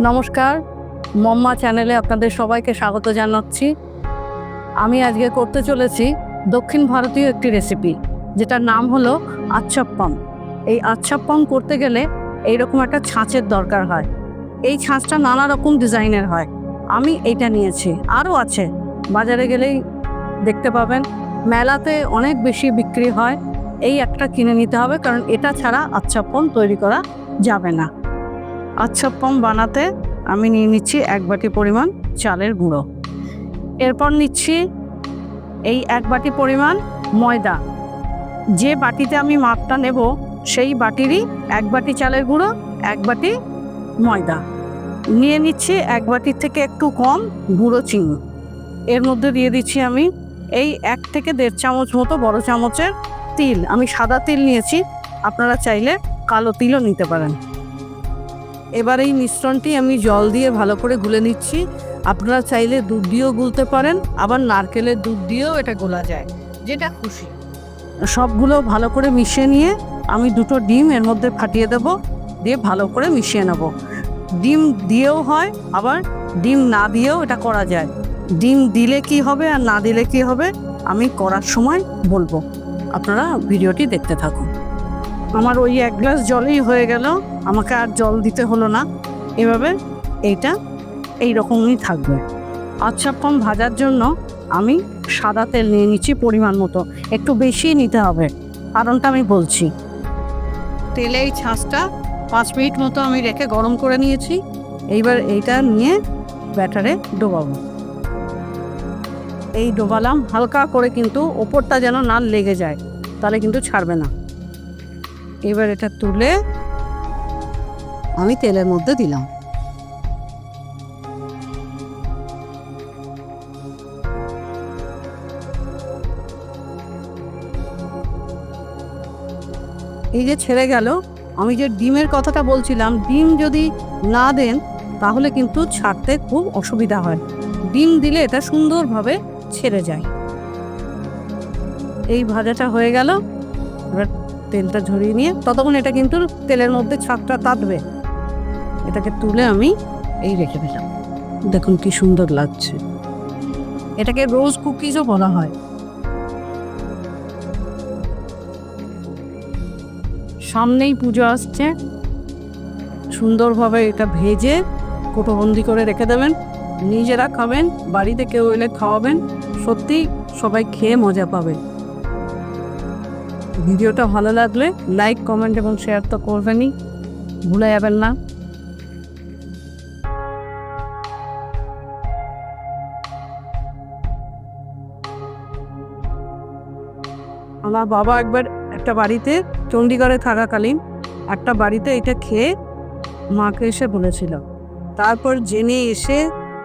নমস্কার, মম্মা চ্যানেলে আপনাদের সবাইকে স্বাগত জানাচ্ছি। আমি আজকে করতে চলেছি দক্ষিণ ভারতীয় একটি রেসিপি যেটার নাম হলো আচ্ছাপ্পম। এই আচ্ছাপ্পম করতে গেলে এইরকম একটা ছাঁচের দরকার হয়। এই ছাঁচটা নানা রকম ডিজাইনের হয়। আমি এইটা নিয়েছি। আরও আছে। বাজারে গেলেই দেখতে পাবেন। মেলাতে অনেক বেশি বিক্রি হয়। এই একটা কিনে নিতে হবে, কারণ এটা ছাড়া আচ্ছাপ্পম তৈরি করা যাবে না। আচ্ছাপ্পম বানাতে আমি নিয়ে নিচ্ছি এক বাটি পরিমাণ চালের গুঁড়ো। এরপর নিচ্ছি এই এক বাটি পরিমাণ ময়দা। যে বাটিতে আমি মাপটা নেব, সেই বাটিরই এক বাটি চালের গুঁড়ো, এক বাটি ময়দা। নিয়ে নিচ্ছি এক বাটির থেকে একটু কম গুঁড়ো চিনি। এর মধ্যে দিয়ে দিচ্ছি আমি এই এক থেকে দেড় চামচ মতো বড় চামচের তিল। আমি সাদা তিল নিয়েছি, আপনারা চাইলে কালো তিলও নিতে পারেন। এবার এই মিশ্রণটি আমি জল দিয়ে ভালো করে গুলে নিচ্ছি। আপনারা চাইলে দুধ দিয়েও গুলতে পারেন, আবার নারকেলের দুধ দিয়েও এটা গোলা যায়, যেটা খুশি। সবগুলো ভালো করে মিশিয়ে নিয়ে আমি দুটো ডিম এর মধ্যে ফাটিয়ে দেব, দিয়ে ভালো করে মিশিয়ে নেব। ডিম দিয়েও হয়, আবার ডিম না দিয়েও এটা করা যায়। ডিম দিলে কি হবে আর না দিলে কি হবে, আমি করার সময় বলব। আপনারা ভিডিওটি দেখতে থাকুন। আমার ওই এক গ্লাস জলেই হয়ে গেল। আমাকে আর জল দিতে হলো না। এভাবে এইটা এই রকমই থাকবে আচ্ছাপ্পম ভাজার জন্য আমি সাদা তেল নিয়ে নিচ্ছি পরিমাণ মতো। একটু বেশি নিতে হবে, কারণটা আমি বলছি। তেলে এই ছাঁচটা পাঁচ মিনিট মতো আমি রেখে গরম করে নিয়েছি। এইবার এইটা নিয়ে ব্যাটারে ডোবাবো। এই ডোবালাম, হালকা করে কিন্তু ওপরটা যেন না লেগে যায়, তাহলে কিন্তু ছাড়বে না। এবার এটা তুলে আমি তেলের মধ্যে দিলাম। এই যে ছেড়ে গেল, আমি যে ডিমের কথাটা বলছিলাম, ডিম যদি না দেন তাহলে কিন্তু ছাড়তে খুব অসুবিধা হয়। ডিম দিলে এটা সুন্দরভাবে ছেড়ে যায়। এই ভাজাটা হয়ে গেল। এবার তেলটা ঝরিয়ে নিয়ে ততক্ষণ এটা কিন্তু তেলের মধ্যে ছাকটা তাতবে। এটাকে তুলে আমি এই রেখে দিলাম। দেখুন কি সুন্দর লাগছে। এটাকে রোজ কুকিজও বলা হয়। সামনেই পুজো আসছে। সুন্দরভাবে এটা ভেজে কোটোবন্দি করে রেখে দেবেন। নিজেরা খাবেন, বাড়িতে কেউ এলে খাওয়াবেন। সত্যি সবাই খেয়ে মজা পাবে। ভিডিওটা ভালো লাগলে লাইক, কমেন্ট এবং শেয়ার তো করবেনই। ভুলে যাবেন না। আমার বাবা একবার একটা বাড়িতে চণ্ডীগড়ে থাকাকালীন একটা বাড়িতে এটা খেয়ে মাকে এসে বলেছিল। তারপর জেনে এসে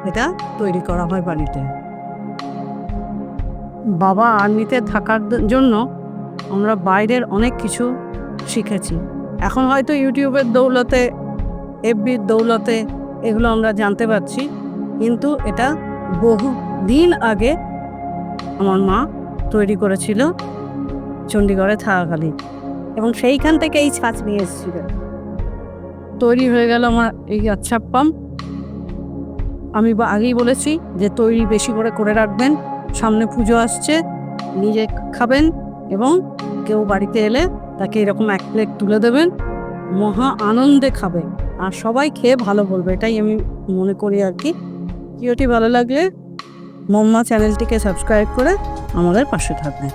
এটা তৈরি করা হয় বাড়িতে। বাবা আর্মিতে থাকার জন্য আমরা বাইরের অনেক কিছু শিখেছি। এখন হয়তো ইউটিউবের দৌলতে, এফবির দৌলতে এগুলো আমরা জানতে পারছি, কিন্তু এটা বহু দিন আগে আমার মা তৈরি করেছিল চণ্ডীগড়ে থাকাকালীন এবং সেইখান থেকে এই ছাঁচ নিয়ে এসেছিল। তৈরি হয়ে গেল আমার এই আচ্ছাপ্পাম। আমি বা আগেই বলেছি যে তৈরি বেশি করে করে রাখবেন, সামনে পুজো আসছে, নিজে খাবেন এবং কেউ বাড়িতে এলে তাকে এরকম এক প্লেট তুলে দেবেন। মহা আনন্দে খাবে। আর সবাই খেয়ে ভালো বলবে, এটাই আমি মনে করি আর কি। ভিডিওটি ভালো লাগলে মম্মা চ্যানেলটিকে সাবস্ক্রাইব করে আমাদের পাশে থাকবেন।